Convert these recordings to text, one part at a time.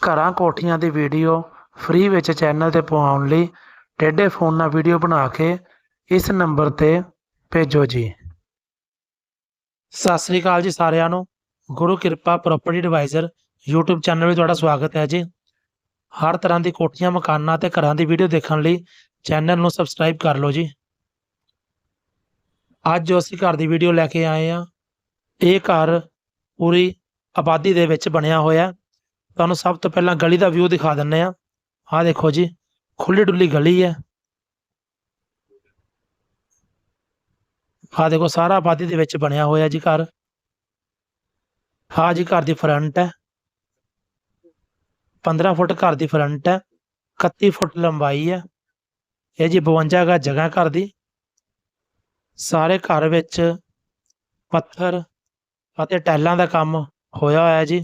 ਘਰਾਂ ਕੋਠੀਆਂ ਦੀ ਵੀਡੀਓ ਫ੍ਰੀ ਵਿੱਚ ਚੈਨਲ ਤੇ ਪਵਾਉਣ ਲਈ ਟੇਢੇ ਫੋਨ ਨਾਲ ਵੀਡੀਓ ਬਣਾ ਕੇ ਇਸ ਨੰਬਰ ਤੇ ਭੇਜੋ ਜੀ। ਸਤਿ ਸ੍ਰੀ ਅਕਾਲ ਜੀ ਸਾਰਿਆਂ ਨੂੰ। ਗੁਰੂ ਕਿਰਪਾ ਪ੍ਰਾਪਰਟੀ ਐਡਵਾਈਜ਼ਰ YouTube ਚੈਨਲ ਵਿੱਚ ਤੁਹਾਡਾ ਸਵਾਗਤ ਹੈ ਜੀ। ਹਰ ਤਰ੍ਹਾਂ ਦੀ ਕੋਠੀਆਂ, ਮਕਾਨਾਂ ਤੇ ਘਰਾਂ ਦੀ ਵੀਡੀਓ ਦੇਖਣ ਲਈ ਚੈਨਲ ਨੂੰ ਸਬਸਕ੍ਰਾਈਬ ਕਰ ਲਓ ਜੀ। ਅੱਜ ਜੋ ਅਸੀਂ ਘਰ ਦੀ ਵੀਡੀਓ ਲੈ ਕੇ ਆਏ ਆ ਇਹ ਘਰ ਪੂਰੀ ਆਬਾਦੀ ਦੇ ਵਿੱਚ ਬਣਿਆ ਹੋਇਆ। ਤੁਹਾਨੂੰ ਸਭ ਤੋਂ ਪਹਿਲਾਂ ਗਲੀ ਦਾ ਵਿਊ ਦਿਖਾ ਦਿੰਨੇ ਆ ਆਹ ਦੇਖੋ ਜੀ ਖੁੱਲੀ ਡੁੱਲੀ ਗਲੀ ਹੈ। ਆਹ ਦੇਖੋ, ਸਾਰਾ ਆਬਾਦੀ ਦੇ ਵਿੱਚ ਬਣਿਆ ਹੋਇਆ ਜੀ ਘਰ। ਹਾਂ ਜੀ ਘਰ ਦੀ ਫਰੰਟ ਹੈ। 15 ਫੁੱਟ ਘਰ ਦੀ ਫਰੰਟ ਹੈ। 31 ਫੁੱਟ ਲੰਬਾਈ ਹੈ। ਇਹ ਜੀ 52 ਗਾ ਜਗ੍ਹਾ ਘਰ ਦੀ। ਸਾਰੇ ਘਰ ਵਿੱਚ ਪੱਥਰ ਅਤੇ ਟੈਲਾਂ ਦਾ ਕੰਮ ਹੋਇਆ ਹੋਇਆ ਜੀ।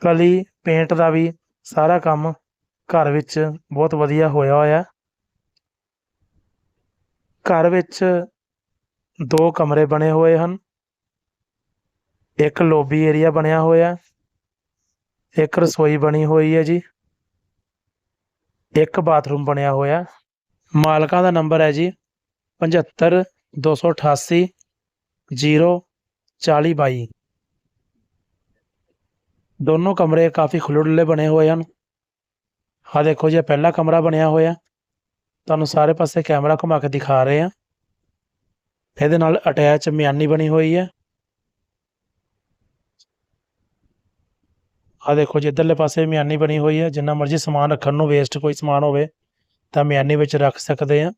ਕਲੀ ਪੇਂਟ ਦਾ ਵੀ ਸਾਰਾ ਕੰਮ ਘਰ ਵਿੱਚ ਬਹੁਤ ਵਧੀਆ ਹੋਇਆ ਹੋਇਆ। ਘਰ ਵਿੱਚ ਦੋ ਕਮਰੇ ਬਣੇ ਹੋਏ ਹਨ। ਇੱਕ ਲੋਬੀ ਏਰੀਆ ਬਣਿਆ ਹੋਇਆ। ਇੱਕ ਰਸੋਈ ਬਣੀ ਹੋਈ ਹੈ ਜੀ। ਇੱਕ ਬਾਥਰੂਮ ਬਣਿਆ ਹੋਇਆ। ਮਾਲਕਾਂ ਦਾ ਨੰਬਰ ਹੈ ਜੀ 75 288 04022 ਦੋਨੋਂ ਕਮਰੇ ਕਾਫੀ ਖੁੱਲ੍ਹੇ ਬਣੇ ਹੋਏ ਹਨ। ਆਹ ਦੇਖੋ ਜੀ ਪਹਿਲਾ ਕਮਰਾ ਬਣਿਆ ਹੋਇਆ। ਤੁਹਾਨੂੰ ਸਾਰੇ ਪਾਸੇ ਕੈਮਰਾ ਘੁਮਾ ਕੇ ਦਿਖਾ ਰਹੇ ਆ ਇਹਦੇ ਨਾਲ ਅਟੈਚ ਮਿਆਨੀ ਬਣੀ ਹੋਈ ਹੈ। ਆਹ ਦੇਖੋ ਜੀ, ਇੱਧਰਲੇ ਪਾਸੇ ਮਿਆਨੀ ਬਣੀ ਹੋਈ ਹੈ। ਜਿੰਨਾ ਮਰਜ਼ੀ ਸਮਾਨ ਰੱਖਣ ਨੂੰ ਵੇਸਟ ਕੋਈ ਸਮਾਨ ਹੋਵੇ, ਤਾਂ ਮਿਆਨੀ ਵਿੱਚ ਰੱਖ ਸਕਦੇ ਆ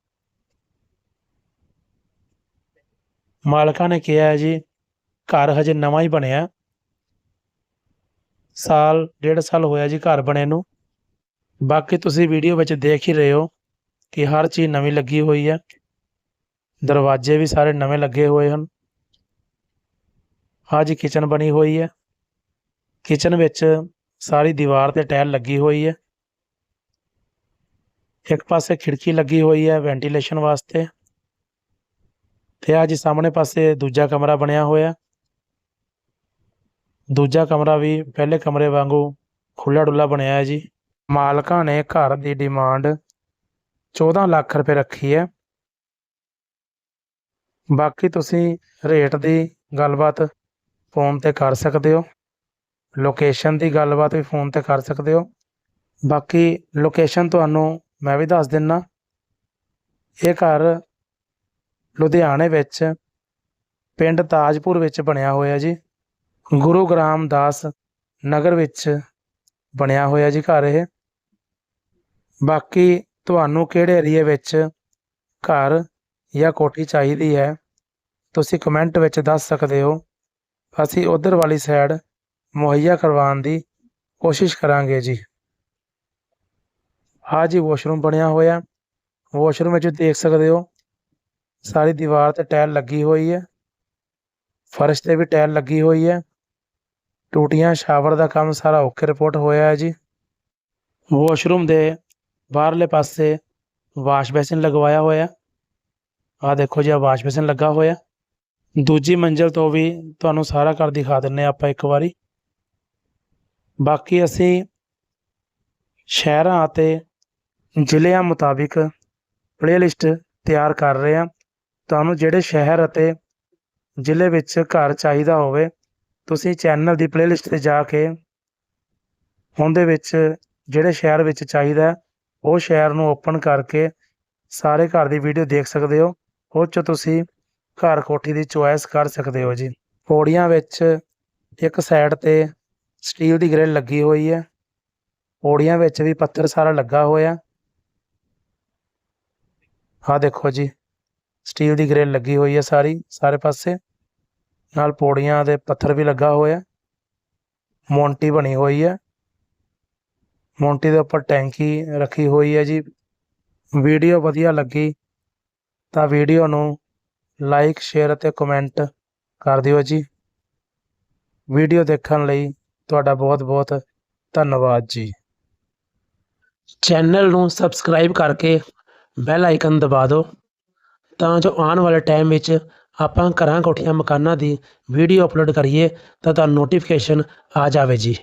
ਮਾਲਕਾਂ ਨੇ ਕਿਹਾ ਹੈ ਜੀ, ਘਰ ਹਜੇ ਨਵਾਂ ਹੀ ਬਣਿਆ। ਸਾਲ, ਡੇਢ ਸਾਲ ਹੋਇਆ ਜੀ ਘਰ ਬਣੇ ਨੂੰ। ਬਾਕੀ ਤੁਸੀਂ ਵੀਡੀਓ ਵਿੱਚ ਦੇਖ ਹੀ ਰਹੇ ਹੋ ਕਿ ਹਰ ਚੀਜ਼ ਨਵੀਂ ਲੱਗੀ ਹੋਈ ਹੈ। ਦਰਵਾਜ਼ੇ ਵੀ ਸਾਰੇ ਨਵੇਂ ਲੱਗੇ ਹੋਏ ਹਨ। ਹਾਂ ਜੀ ਕਿਚਨ ਬਣੀ ਹੋਈ ਹੈ। ਕਿਚਨ ਵਿੱਚ ਸਾਰੀ ਦੀਵਾਰ ਤੇ ਟਾਇਲ ਲੱਗੀ ਹੋਈ ਹੈ। ਇੱਕ ਪਾਸੇ ਖਿੜਕੀ ਲੱਗੀ ਹੋਈ ਹੈ ਵੈਂਟੀਲੇਸ਼ਨ ਵਾਸਤੇ। ਤੇ ਆ ਜੀ ਸਾਹਮਣੇ ਪਾਸੇ ਦੂਜਾ ਕਮਰਾ ਬਣਿਆ ਹੋਇਆ। ਦੂਜਾ ਕਮਰਾ ਵੀ ਪਹਿਲੇ ਕਮਰੇ ਵਾਂਗੂ ਖੁੱਲਾ ਡੁੱਲਾ ਬਣਿਆ ਹੈ ਜੀ। ਮਾਲਕਾਂ ਨੇ ਘਰ ਦੀ ਡਿਮਾਂਡ 14 ਲੱਖ ਰੁਪਏ ਰੱਖੀ ਹੈ। ਬਾਕੀ ਤੁਸੀਂ ਰੇਟ ਦੀ ਗੱਲਬਾਤ ਫੋਨ ਤੇ ਕਰ ਸਕਦੇ ਹੋ। ਲੋਕੇਸ਼ਨ ਦੀ ਗੱਲਬਾਤ ਵੀ ਫੋਨ ਤੇ ਕਰ ਸਕਦੇ ਹੋ। ਬਾਕੀ ਲੋਕੇਸ਼ਨ ਤੁਹਾਨੂੰ ਮੈਂ ਵੀ ਦੱਸ ਦਿੰਨਾ। ਇਹ ਘਰ ਲੁਧਿਆਣੇ ਵਿੱਚ ਪਿੰਡ ਤਾਜਪੁਰ ਵਿੱਚ ਬਣਿਆ ਹੋਇਆ ਜੀ। ਗੁਰੂ ਗ੍ਰਾਮਦਾਸ ਨਗਰ ਵਿੱਚ ਬਣਿਆ ਹੋਇਆ ਜੀ ਘਰ ਇਹ। ਬਾਕੀ ਤੁਹਾਨੂੰ ਕਿਹੜੇ ਏਰੀਏ ਵਿੱਚ ਘਰ ਜਾਂ ਕੋਠੀ ਚਾਹੀਦੀ ਹੈ, ਤੁਸੀਂ ਕਮੈਂਟ ਵਿੱਚ ਦੱਸ ਸਕਦੇ ਹੋ। ਅਸੀਂ ਉਧਰ ਵਾਲੀ ਸਾਈਡ ਮੁਹੱਈਆ ਕਰਵਾਉਣ ਦੀ ਕੋਸ਼ਿਸ਼ ਕਰਾਂਗੇ ਜੀ। ਹਾਂ ਜੀ ਵਾਸ਼ਰੂਮ ਬਣਿਆ ਹੋਇਆ। ਵਾਸ਼ਰੂਮ ਵਿੱਚ ਦੇਖ ਸਕਦੇ ਹੋ, ਸਾਰੀ ਦੀਵਾਰ ਤੇ ਟਾਇਲ ਲੱਗੀ ਹੋਈ ਹੈ। ਫਰਸ਼ ਤੇ ਵੀ ਟਾਇਲ ਲੱਗੀ ਹੋਈ ਹੈ। ਟੂਟੀਆਂ ਸ਼ਾਵਰ ਦਾ ਕੰਮ ਸਾਰਾ ਓਕੇ ਰਿਪੋਰਟ ਹੋਇਆ ਹੈ ਜੀ। ਵਾਸ਼ਰੂਮ ਦੇ ਬਾਹਰਲੇ ਪਾਸੇ ਵਾਸ਼ ਬੇਸਿਨ ਲਗਵਾਇਆ ਹੋਇਆ। ਆਹ ਦੇਖੋ ਜੀ, ਆ ਵਾਸ਼ ਬੇਸਿਨ ਲੱਗਾ ਹੋਇਆ। ਦੂਜੀ ਮੰਜ਼ਲ ਤੋਂ ਵੀ ਤੁਹਾਨੂੰ ਸਾਰਾ ਘਰ ਦਿਖਾ ਦਿੰਨੇ ਆਪਾਂ ਇੱਕ ਵਾਰੀ। ਬਾਕੀ ਅਸੀਂ ਸ਼ਹਿਰਾਂ ਅਤੇ ਜ਼ਿਲ੍ਹਿਆਂ ਮੁਤਾਬਿਕ ਪਲੇਲਿਸਟ ਤਿਆਰ ਕਰ ਰਹੇ ਹਾਂ। ਤੁਹਾਨੂੰ ਜਿਹੜੇ ਸ਼ਹਿਰ ਅਤੇ ਜ਼ਿਲ੍ਹੇ ਵਿੱਚ ਘਰ ਚਾਹੀਦਾ ਹੋਵੇ ਤੁਸੀਂ ਚੈਨਲ ਦੀ ਪਲੇਲਿਸਟ ਤੇ ਜਾ ਕੇ ਉਹਦੇ ਵਿੱਚ ਜਿਹੜੇ ਸ਼ਹਿਰ ਵਿੱਚ ਚਾਹੀਦਾ ਉਹ ਸ਼ਹਿਰ ਨੂੰ ਓਪਨ ਕਰਕੇ ਸਾਰੇ ਘਰ ਦੀ ਵੀਡੀਓ ਦੇਖ ਸਕਦੇ ਹੋ, ਉਹ 'ਚ ਤੁਸੀਂ ਘਰ ਕੋਠੀ ਦੀ ਚੁਆਇਸ ਕਰ ਸਕਦੇ ਹੋ ਜੀ। ਪੌੜੀਆਂ ਵਿੱਚ ਇੱਕ ਸਾਈਡ ਤੇ ਸਟੀਲ ਦੀ ਗ੍ਰਿਲ ਲੱਗੀ ਹੋਈ ਹੈ, ਪੌੜੀਆਂ ਵਿੱਚ ਵੀ ਪੱਥਰ ਸਾਰਾ ਲੱਗਾ ਹੋਇਆ। ਆਹ ਦੇਖੋ ਜੀ ਸਟੀਲ ਦੀ ਗ੍ਰਿਲ ਲੱਗੀ ਹੋਈ ਹੈ ਸਾਰੀ, ਸਾਰੇ ਪਾਸੇ। ਨਾਲ ਪੌੜੀਆਂ ਦੇ ਪੱਥਰ ਵੀ ਲੱਗਾ ਹੋਇਆ। ਮੋਂਟੀ ਬਣੀ ਹੋਈ ਹੈ। ਮੋਂਟੀ ਦੇ ਉੱਪਰ ਟੈਂਕੀ ਰੱਖੀ ਹੋਈ ਹੈ ਜੀ। ਵੀਡੀਓ ਵਧੀਆ ਲੱਗੀ ਤਾਂ ਵੀਡੀਓ ਨੂੰ ਲਾਈਕ, ਸ਼ੇਅਰ ਅਤੇ ਕਮੈਂਟ ਕਰ ਦਿਓ ਜੀ। ਵੀਡੀਓ ਦੇਖਣ ਲਈ ਤੁਹਾਡਾ ਬਹੁਤ ਬਹੁਤ ਧੰਨਵਾਦ ਜੀ। ਚੈਨਲ ਨੂੰ ਸਬਸਕ੍ਰਾਈਬ ਕਰਕੇ ਬੈਲ ਆਈਕਨ ਦਬਾ ਦਿਓ ਤਾਂ ਜੋ ਆਉਣ ਵਾਲੇ ਟਾਈਮ ਵਿੱਚ ਆਪਾਂ ਘਰਾਂ ਕੋਠੀਆਂ ਮਕਾਨਾਂ ਦੀ ਵੀਡੀਓ ਅਪਲੋਡ ਕਰੀਏ ਤਾਂ ਤੁਹਾਨੂੰ ਨੋਟੀਫਿਕੇਸ਼ਨ ਆ ਜਾਵੇ ਜੀ।